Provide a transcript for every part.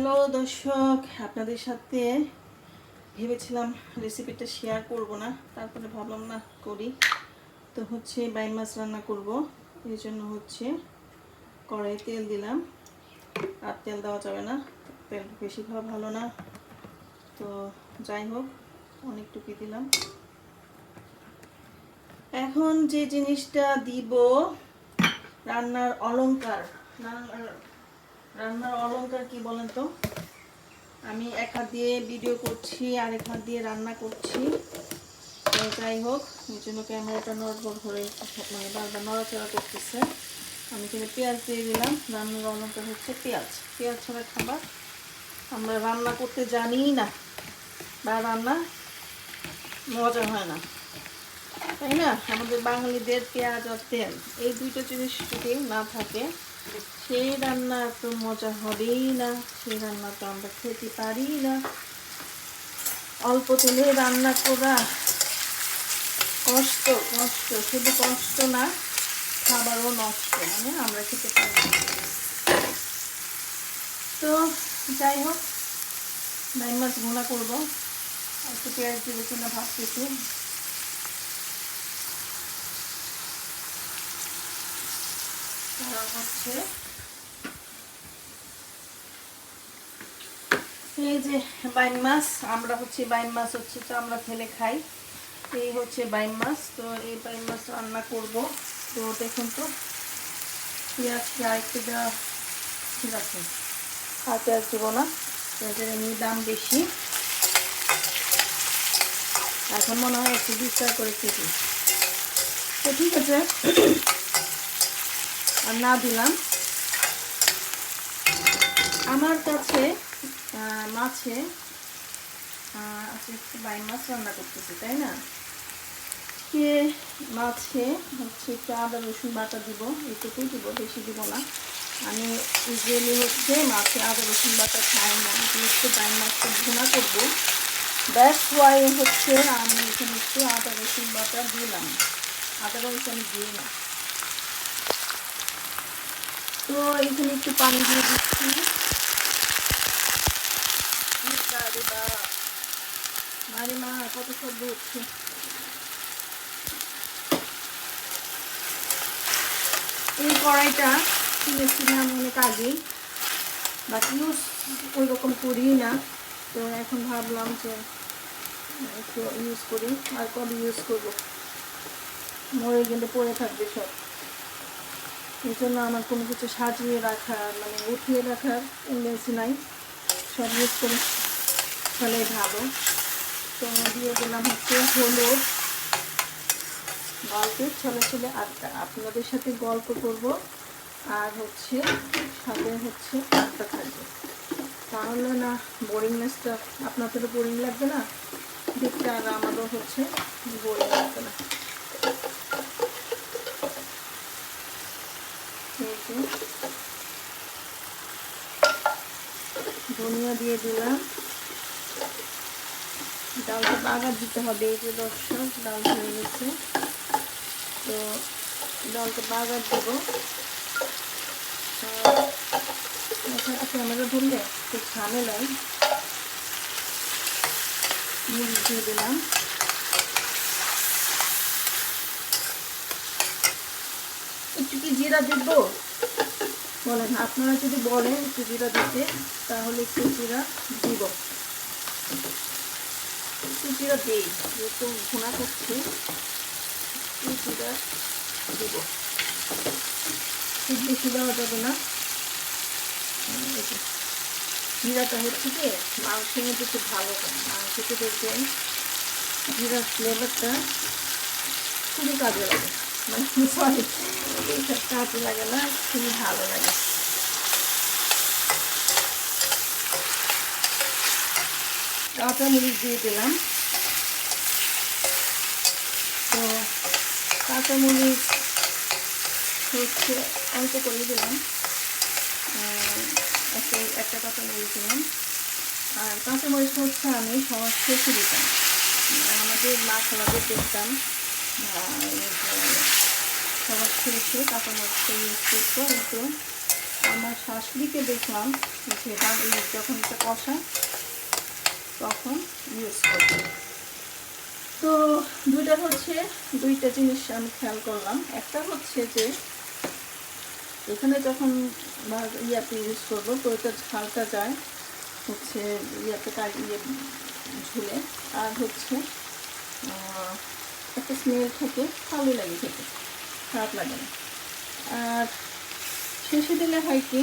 Hello দর্শক, আপনাদের সাথে ভেবেছিলাম রেসিপিটা শেয়ার করব না, তারপরে ভাবলাম না করি। তো হচ্ছে বাইম মাছ রান্না করব, এই জন্য হচ্ছে কড়াই তেল দিলাম। আর তেল দেওয়া যাবে না, তেল বেশি খাওয়া ভালো না। তো যাই হোক অনেকটুকু দিলাম। এখন যে জিনিসটা দিব, রান্নার রান্নার রান্নার অলংকার কি বলেন তো? আমি এক হাত দিয়ে ভিডিও করছি আর এক হাত দিয়ে রান্না করছি। যাই হোক এই জন্য ক্যামেরাটা নড়বড় করে মানে বারবার নড়াচড়া করতেছে। আমি এখানে পেঁয়াজ দিয়ে দিলাম। রান্নার অলংকার হচ্ছে পেঁয়াজ। পেঁয়াজ ছাড়া খাবার আমরা রান্না করতে জানি না বা রান্না মজা হয় না। তাই না? আমাদের বাঙালিদের পেঁয়াজ আর তেল, এই দুটো জিনিস যদি না থাকে সেই রান্না তো মজা হবেই না, সেই রান্না তো আমরা খেতে পারি না। অল্প তেলে রান্না করা কষ্ট কষ্ট, শুধু কষ্ট না, খাবারও নষ্ট মানে আমরা খেতে পারি। তো যাই হোক, ডাইন মাছ ভুনা করব। একটু পেঁয়াজ দেবো কিনা ভাবতেছি কারণ হচ্ছে এই যে বাইন মাছ, আমরা হচ্ছে বাইন মাছ হচ্ছে তো আমরা ফেলে খাই। এই হচ্ছে বাইন মাছ, তো এই বাইন মাছ রান্না করব। তো দেখুন তো, পেঁয়াজ আরেকটু দেওয়া ঠিক আছে? আর পেঁয়াজ দেবো না, পেঁয়াজের এমনি দাম বেশি। এখন মনে হয় একটু টাকা করে কেজি তো ঠিক আছে। আর না দিলাম। আমার কাছে মাছে আজকে একটু বাইম মাছ রান্না করতেছি, তাই না? কে মাছে হচ্ছে একটু আদা, রসুন বাটা দিব এটুকুই দিব, বেশি দিব না। আমি ইউজুয়ালি হচ্ছে মাছে আদা, রসুন বাটা খাই না যেহেতু বাই মাছটা ভুনা করব। দ্যাটস ওয়াই হচ্ছে আমি এখানে একটু আদা, রসুন বাটা দিলাম। আদা রসুন আমি দিই না। তো এখানে একটু পানি দিয়ে দিচ্ছি। আরে মা কত শব্দ হচ্ছে? এই কড়াইটা কিনেছিলাম অনেক আগেই বাট ইউজ ওই রকম করি না। তো এখন ভাবলাম যে একটু ইউজ করি আর কবে ইউজ করব? মরে গেলে পড়ে থাকবে সব। এই জন্য আমার কোনো কিছু সাজিয়ে রাখার মানে উঠিয়ে রাখার টেন্ডেন্সি নাই। সব ইউজ করে। ফেলে ভালো। তো দিয়ে দিলাম হচ্ছে হলুদ। গল্পের ছেলে ছেলে আড্ডা। আপনাদের সাথে গল্প করব। আর হচ্ছে সাথে হচ্ছে আড্ডা থাকবে। তাহলে না বোরিংনেসটা আপনাদেরও বোরিং লাগবে না? দেখতে আর আমারও হচ্ছে বোরিং লাগবে না এই যে ধনিয়া দিয়ে দিলাম। ডালটা বাগার দিতে হবে এই যে দর্শক, ডাল হয়ে গেছে। তো ডালটা বাগার দেবো। মাথাটা ক্যামেরা ধরলে খুব ঝামেলায় মরিচ দিয়ে দিলাম। একটু কি জিরা দিব? বলেন, আপনারা যদি বলেন একটু দিতে, তাহলে একটু দিব। একটু জিরা দিই, যেহেতু ঘোনা করছে একটু দিব। খুব বেশি দেওয়া যাবে না। জিরাটা হচ্ছে কি মাংসের মধ্যে খুব ভালো মাংসতে দেখবেন জিরার ফ্লেভারটা খুবই কাজে লাগে। মানে সরি এইসব কাজে লাগে না খুবই ভালো লাগে কাঁচা মরিচ দিয়ে দিলাম তো কাঁচা মরিচ হচ্ছে অল্প করে দিলাম একটা একটা কাঁচা মরিচ দিলাম আর কাঁচা মরিচ হচ্ছে আমি সবার শেষে দিতাম আমাদের মা খালাদের দেখতাম এই সবার খেয়েছে কাঁচা মরিচটা ইউজ করতো কিন্তু আমার শাশুড়িকে দেখলাম এই যখন এটা কষা, তখন ইউজ করছে তো দুইটা হচ্ছে, দুইটা জিনিস আমি খেয়াল করলাম। একটা হচ্ছে যে এখানে যখন ইয়াতে ইউজ করব, তো এটা ঝালটা যায় হচ্ছে ইয়াতে ইয়ে ঝুলে। আর হচ্ছে একটা স্মেল থাকে, ভালো লাগে খেতে। খারাপ লাগে না। আর শেষে দিলে হয় কি?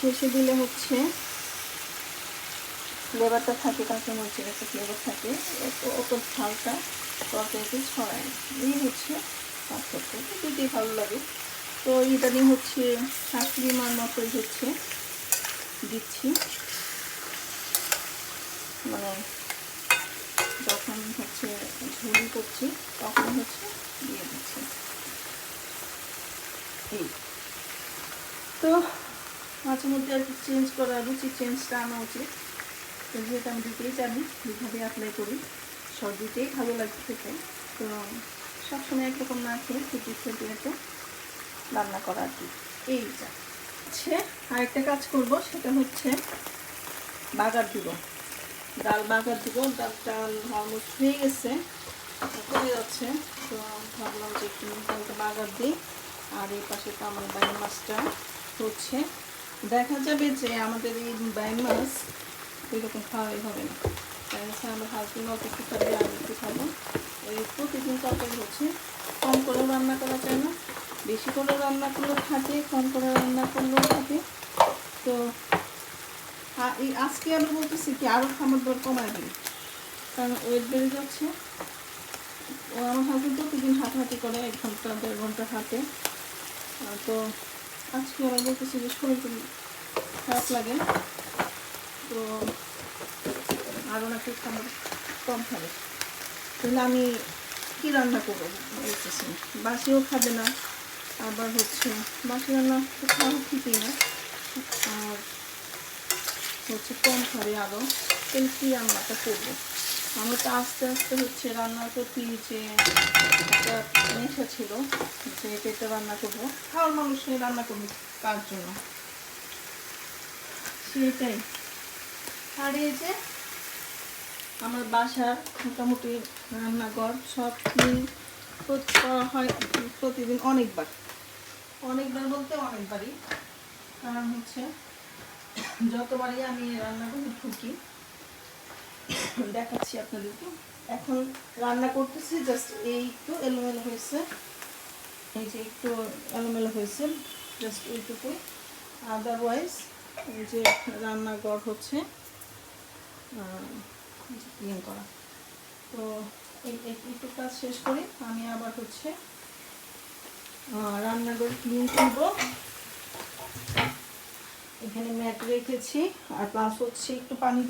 শেষে দিলে হচ্ছে ফ্লেভারটা থাকে কাঁচামরিচের একটা ফ্লেভার থাকে অত অত ঝালটা তরকারিতে ছড়ায়। এই হচ্ছে পার্থক্য। যদি ভালো লাগে। তো ইদানিং হচ্ছে শাশুড়ি মার মতোই হচ্ছে দিচ্ছি। মানে যখন হচ্ছে ঝুলি করছি তখন হচ্ছে দিয়ে দিচ্ছি এই তো মাঝে মধ্যে আর কি চেঞ্জ করা, রুচি চেঞ্জটা আনা উচিত। তো যেহেতু আমি দুটোই জানি দুভাবে অ্যাপ্লাই করি। সব দুটোই ভালো লাগে খেতে। তো সবসময় একরকম না খেয়ে একটু ডিফারেন্ট ডিফারেন্টে রান্না করা আর কি। এইটা হচ্ছে আরেকটা কাজ করব, সেটা হচ্ছে বাগার দিব। ডাল বাগার দিব ডালটা অলমোস্ট হয়ে গেছে। করে যাচ্ছে। তো ভাবলাম যে একটু ডালটা বাগার দিই। আর এই পাশে তো আমার বাইন মাছটা হচ্ছে। দেখা যাবে যে আমাদের এই বাইন মাছ এরকম খাওয়াই হবে না। তাই হচ্ছে আমার হাজবেন্ড অল্প একটু খাবে আমি একটু খাব। ওই প্রতিদিন তরকারি হচ্ছে। কম করে রান্না করা যায় না। বেশি করে রান্না করলেও থাকে, কম করে রান্না করলেও থাকে। তো এই আজকে আমি বলতেছি কি আরও খাবার দর কমায় দিই কারণ ওয়েট বেড়ে যাচ্ছে। ও আমার হাজবেন্ড প্রতিদিন হাঁটাহাঁটি করে, এক ঘণ্টা, দেড় ঘণ্টা হাঁটে। তো আজকে আমি বলতেছি শরীর খুব খারাপ লাগে। তো আরও নাকি খাবার কম খাবে। তাহলে আমি কী রান্না করব বলতেছি। বাসিও খাবে না, আবার হচ্ছে বাসি রান্না খাওয়া ঠিকই না। আর হচ্ছে কম খাবে আরও। তাহলে কী রান্নাটা করব? আমার তো আস্তে আস্তে হচ্ছে রান্নার প্রতি যে একটা নেশা ছিল, যে এটা রান্না করব। খাওয়ার মানুষের রান্না করব, কার জন্য? সেটাই আর এই যে আমার বাসার মোটামুটি রান্নাঘর সব ক্লিন করা হয় প্রতিদিন অনেকবার। অনেকবার বলতে অনেকবারই। কারণ হচ্ছে যতবারই আমি রান্নাঘরে ঢুকি দেখাচ্ছি আপনাদেরকে। এখন রান্না করতেছি জাস্ট এই একটু এলোমেলো হয়েছে। এই যে একটু এলোমেলো হয়েছে জাস্ট এইটুকুই আদারওয়াইজ এই যে রান্নাঘর হচ্ছে ক্লিন করা। তো একটু কাজ শেষ করে। আমি আবার হচ্ছে রান্নাঘর ক্লিন করব। এখানে ম্যাট রেখেছি, আর প্লাস হচ্ছে একটু পানি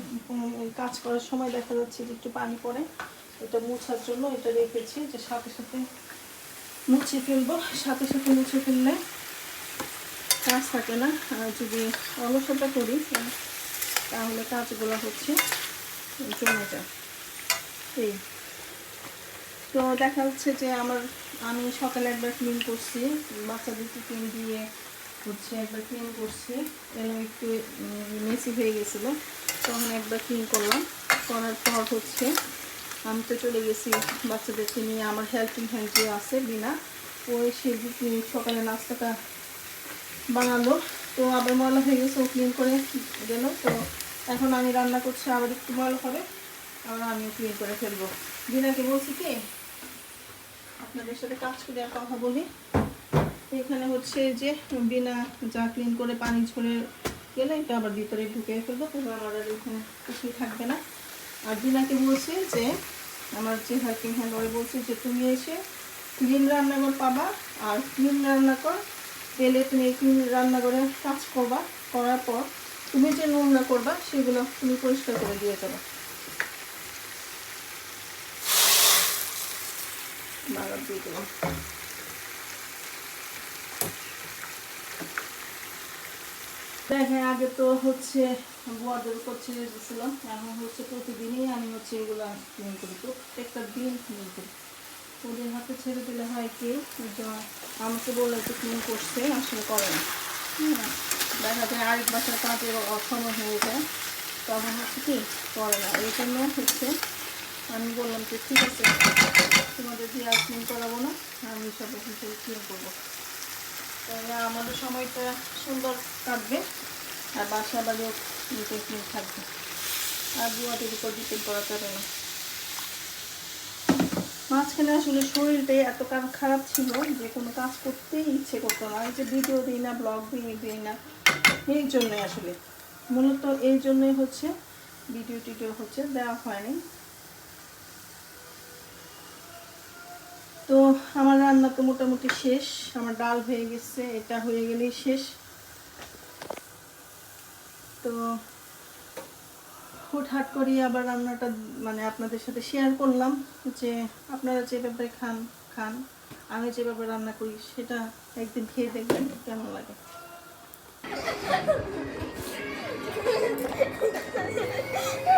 কাজ করার সময় দেখা যাচ্ছে যে একটু পানি পড়ে। এটা মোছার জন্য এটা রেখেছি, যে সাথে সাথে মুছে ফেলব, সাথে সাথে মুছে ফেললে কাজ থাকে না। আর যদি অলসতা করি, তাহলে কাজগুলো হচ্ছে জমে যায় এই। তো দেখা যাচ্ছে যে আমার, আমি সকালে একবার ক্লিন করছি, বাচ্চাদেরকে ক্লিন দিয়ে হচ্ছে একবার ক্লিন করছি। যেন একটু মেসি হয়ে গেছিল। তখন একবার ক্লিন করলাম। করার পর হচ্ছে আমি তো চলে গেছি বাচ্চাদেরকে নিয়ে। আমার হেল্পিং হ্যান্ড যে আছে, বিনা, ও এসে যে সকালে নাস্তাটা বানালো। তো আবার ময়লা হয়ে গেছে, ও ক্লিন করে গেল তো এখন আমি রান্না করছি, আবার একটু ময়লা হবে। আবার আমি ক্লিন করে ফেলব। বিনাকে বলছি কি, আপনাদের সাথে কাজ করে কথা বলি। এখানে হচ্ছে যে বিনা যা ক্লিন করে পানি ঝরে গেলে এটা আবার ভিতরে ঢুকে ফেলব তারপর আমার আর এখানে কিছুই থাকবে না। আর দিনাকে বলছি যে, আমার যে হেল্পিং হ্যান্ড ওরে বলছি যে, তুমি এসে ক্লিন রান্নাঘর পাবা আর ক্লিন রান্নাঘর পেলে তুমি এই ক্লিন রান্নাঘরে কাজ করবা, করার পর তুমি যে নোংরা করবা, সেগুলো তুমি পরিষ্কার করে দিয়ে যাবে দিয়ে দিলাম দেখেন আগে তো হচ্ছে গোয়াদের উপর ছেড়ে দিয়েছিলাম, এখন হচ্ছে প্রতিদিনই আমি হচ্ছে এগুলো ক্লিন করি। প্রত্যেকটা দিন ক্লিন করি। ওদের হাতে ছেড়ে দিলে হয় কি আমাকে বলে একটু ক্লিন করছে, আসলে করে না। হ্যাঁ দেখা যায় আরেক বাসার কাজের অসময় হয়ে যায়, তখন হচ্ছে কি করে না। এই জন্য হচ্ছে আমি বললাম যে ঠিক আছে, তোমাদের দিয়ে আর ক্লিন করাবো না, আমি সব হিসেবে ক্লিন করব। তাহলে আমাদের সময়টা সুন্দর কাটবে। আর বাসা বাড়িও ক্লিন থাকবে। আর দুয়াদের উপর ডিপেন্ড করা যাবে না। মাঝখানে আসলে শরীরটাই এত খারাপ ছিল যে কোনো কাজ করতেই ইচ্ছে করতো না। এই যে ভিডিও দিই না ব্লগ দিই দিই না, এই জন্যই আসলে। মূলত এই জন্যই হচ্ছে ভিডিও টিডিও হচ্ছে, দেওয়া হয়নি। তো আমার রান্না তো মোটামুটি শেষ। আমার ডাল হয়ে গেছে, এটা হয়ে গেলেই শেষ। তো হুটহাট করি আবার রান্নাটা মানে আপনাদের সাথে শেয়ার করলাম যে আপনারা যেভাবে খান খান, আমি যেভাবে রান্না করি, সেটা একদিন খেয়ে দেখবেন, কেমন লাগে।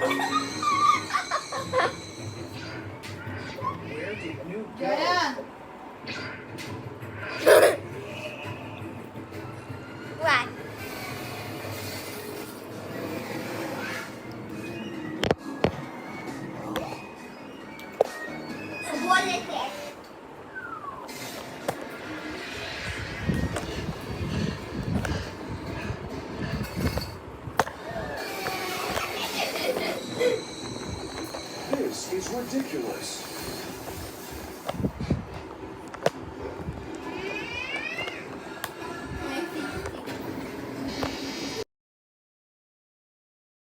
Ha ha ha! Ridiculous.